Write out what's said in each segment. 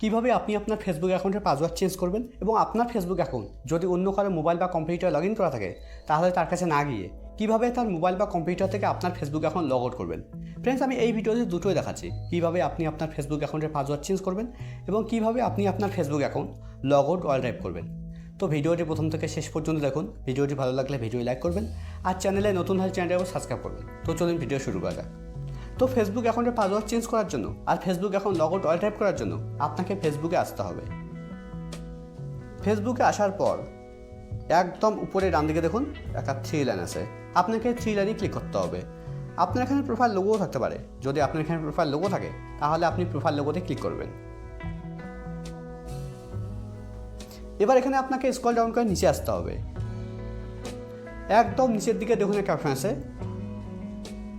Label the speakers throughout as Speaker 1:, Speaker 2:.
Speaker 1: কীভাবে আপনি আপনার ফেসবুক অ্যাকাউন্টের পাসওয়ার্ড চেঞ্জ করবেন এবং আপনার ফেসবুক অ্যাকাউন্ট যদি অন্য কারও মোবাইল বা কম্পিউটার লগ ইন করা থাকে, তাহলে তার কাছে না গিয়ে কীভাবে তার মোবাইল বা কম্পিউটার থেকে আপনার ফেসবুক অ্যাকাউন্ট লগ আউট করবেন? ফ্রেন্ডস আমি এই ভিডিওতে দুটোই দেখাচ্ছি। কীভাবে আপনি আপনার ফেসবুক অ্যাকাউন্টের পাসওয়ার্ড চেঞ্জ করবেন এবং কীভাবে আপনি আপনার Facebook account log out all type করবেন। তো ভিডিওটি প্রথম থেকে শেষ পর্যন্ত দেখুন। ভিডিওটি ভালো লাগলে ভিডিও লাইক করবেন। আর চ্যানেলে নতুন হলে চ্যানেলটি সাবস্ক্রাইব করবেন। তো চলুন ভিডিও শুরু করা যাক। তো ফেসবুক অ্যাকাউন্টের পাসওয়ার্ড চেঞ্জ করার জন্য আর ফেসবুক এখন লগ আউট অল টাইপ করার জন্য আপনাকে ফেসবুকে আসতে হবে। ফেসবুকে আসার পর একদম উপরে ডান দিকে দেখুন একটা থ্রি লাইন আছে। আপনাকে থ্রি লাইনে ক্লিক করতে হবে। আপনার এখানে প্রোফাইল লোগোও থাকতে পারে। যদি আপনার এখানে প্রোফাইল লোগো থাকে, তাহলে আপনি প্রোফাইল লোগোতে ক্লিক করবেন। এবার এখানে আপনাকে স্কল ডাউন করে নিচে আসতে হবে। একদম নিচের দিকে দেখুন একটা অপশন আছে।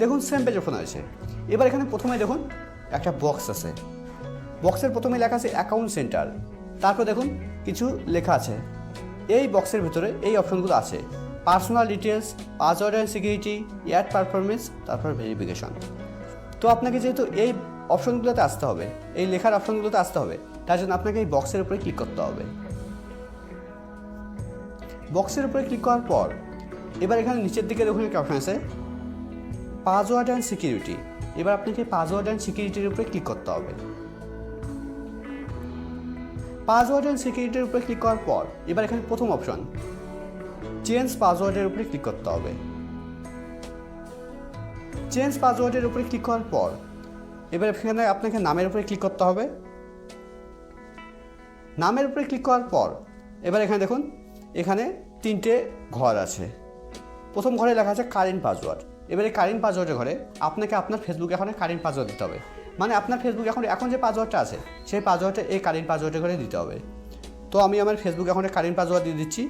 Speaker 1: দেখুন পেজ ওপেন হয়েছে এবার এখানে প্রথমে দেখুন, একটা বক্স আছে। বক্সের প্রথমে লেখা আছে অ্যাকাউন্ট সেন্টার তারপর দেখুন, কিছু লেখা আছে। এই বক্সের ভিতরে এই অপশনগুলো আছে। Personal details password and security ad performance তারপর ভেরিফিকেশন তো আপনাকে যেহেতু এই অপশনগুলোতে আসতে হবে, এই লেখার অপশনগুলোতে আসতে হবে, তার জন্য আপনাকে এই বক্সের উপরে ক্লিক করতে হবে। বক্সের উপরে ক্লিক করার পর, এবার এখানে নিচের দিকে দেখুন একটা অপশন আছে। পাসওয়ার্ড অ্যান্ড সিকিউরিটি এবার আপনাকে পাসওয়ার্ড অ্যান্ড সিকিউরিটির উপরে ক্লিক করতে হবে। পাসওয়ার্ড অ্যান্ড সিকিউরিটির উপরে ক্লিক করার পর, এবার এখানে প্রথম অপশন চেঞ্জ পাসওয়ার্ডের উপরে ক্লিক করতে হবে। চেঞ্জ পাসওয়ার্ডের উপরে ক্লিক করার পর, এবার এখানে আপনাকে নামের উপরে ক্লিক করতে হবে। নামের উপরে ক্লিক করার পর, এবার এখানে দেখুন, এখানে তিনটে ঘর আছে। প্রথম ঘরে লেখা আছে কারেন্ট পাসওয়ার্ড এবারে কারেন্ট পাসওয়ার্ডের ঘরে, আপনাকে আপনার ফেসবুক অ্যাকাউন্টে কারেন্ট পাসওয়ার্ড দিতে হবে। মানে আপনার ফেসবুক এখন এখন যে পাসওয়ার্ডটা আছে, সেই পাসওয়ার্ডটা এই কারেন্ট পাসওয়ার্ডের ঘরে দিতে হবে। তো আমি আমার ফেসবুক অ্যাকাউন্টে কারেন্ট পাসওয়ার্ড দিয়ে দিচ্ছি।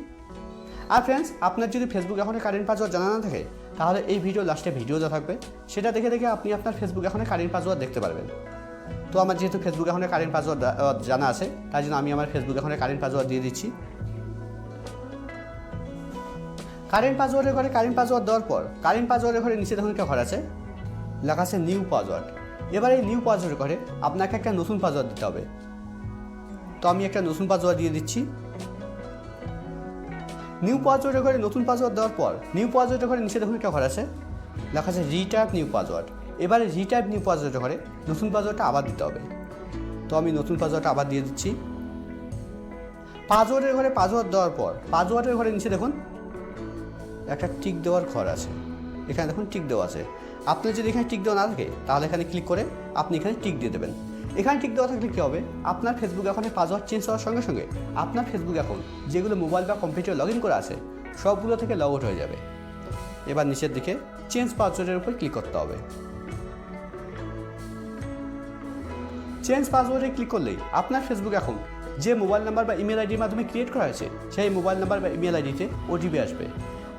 Speaker 1: আর ফ্রেন্ডস আপনার যদি ফেসবুক অ্যাকাউন্টে কারেন্ট পাসওয়ার্ড জানা না থাকে, তাহলে এই ভিডিও লাস্টে ভিডিও দেওয়া থাকবে। সেটা দেখে দেখে আপনি আপনার ফেসবুক অ্যাকাউন্টে কারেন্ট পাসওয়ার্ড দেখতে পারবেন। তো আমার যেহেতু ফেসবুক অ্যাকাউন্টে কারেন্ট পাসওয়ার্ড জানা আছে, তাই জন্য আমি আমার ফেসবুক অ্যাকাউন্টে কারেন্ট পাসওয়ার্ড দিয়ে দিচ্ছি। কারেন্ট পাসওয়ার্ডের ঘরে কারেন্ট পাসওয়ার্ড দেওয়ার পর কারেন্ট পাসওয়ার্ডের ঘরে নিচে দেখুন একটা ঘর আছে। লেখা আছে নিউ পাসওয়ার্ড। এবার এই নিউ পাসওয়ার্ডের ঘরে আপনাকে একটা নতুন পাসওয়ার্ড দিতে হবে। তো আমি একটা নতুন পাসওয়ার্ড দিয়ে দিচ্ছি। নিউ পাসওয়ার্ডের ঘরে নতুন পাসওয়ার্ড দেওয়ার পর নিউ পাসওয়ার্ডের ঘরে নিচে দেখুন একটা ঘর আছে। লেখা আছে রিটাইপ নিউ পাসওয়ার্ড। এবারে রিটাইপ নিউ পাসওয়ার্ডের ঘরে নতুন পাসওয়ার্ডটা আবার দিতে হবে। তো আমি নতুন পাসওয়ার্ডটা আবার দিয়ে দিচ্ছি। পাসওয়ার্ডের ঘরে পাসওয়ার্ড দেওয়ার পর পাসওয়ার্ডের ঘরে নিচে দেখুন একটা টিক দেওয়ার ঘর আছে। এখানে দেখুন টিক দেওয়া আছে। আপনি যদি এখানে টিক দেওয়া না থাকে, তাহলে এখানে ক্লিক করে আপনি এখানে টিক দিয়ে দেবেন। এখানে টিক দেওয়া থাকলে কী হবে? আপনার ফেসবুক অ্যাকাউন্টে পাসওয়ার্ড চেঞ্জ হওয়ার সঙ্গে সঙ্গে আপনার ফেসবুক অ্যাকাউন্ট যেগুলো মোবাইল বা কম্পিউটার লগ ইন করা আছে, সবগুলো থেকে লগ আউট হয়ে যাবে। এবার নিচের দিকে চেঞ্জ পাসওয়ার্ডের উপর ক্লিক করতে হবে। চেঞ্জ পাসওয়ার্ডে ক্লিক করলেই আপনার ফেসবুক অ্যাকাউন্ট যে মোবাইল নাম্বার বা ইমেল আইডির মাধ্যমে ক্রিয়েট করা হয়েছে, সেই মোবাইল নাম্বার বা ইমেল আইডিতে ওটিপি আসবে।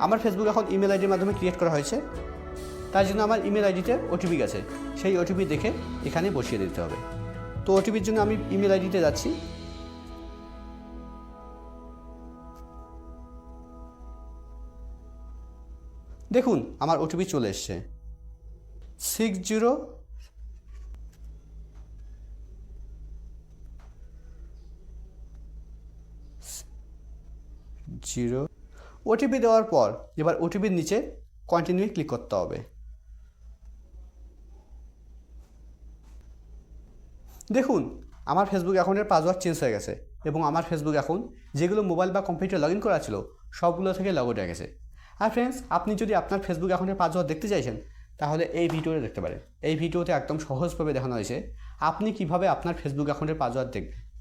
Speaker 1: আমার ফেসবুক এখন ইমেল আইডির মাধ্যমে ক্রিয়েট করা হয়েছে। তার জন্য আমার ইমেল আইডিতে ওটিপি গেছে। সেই ওটিপি দেখে এখানে বসিয়ে দিতে হবে। তো ওটিপির জন্য আমি ইমেল আইডিতে যাচ্ছি। দেখুন, আমার ওটিপি চলে এসছে। সিক্স জিরো জিরো ওটিপি দেওয়ার পর এবার ওটিপির নিচে কন্টিনিউ ক্লিক করতে হবে। দেখুন, আমার ফেসবুক অ্যাকাউন্টের পাসওয়ার্ড চেঞ্জ হয়ে গেছে এবং আমার ফেসবুক অ্যাকাউন্ট যেগুলো মোবাইল বা কম্পিউটার লগ ইন করা ছিল, সবগুলো থেকে লগ হয়ে গেছে। আর ফ্রেন্ডস আপনি যদি আপনার ফেসবুক অ্যাকাউন্টের পাসওয়ার্ড দেখতে চাইছেন, তাহলে এই ভিডিওটা দেখতে পারেন। এই ভিডিওতে একদম সহজভাবে দেখানো হয়েছে আপনি কীভাবে আপনার ফেসবুক অ্যাকাউন্টের পাসওয়ার্ড দেখবেন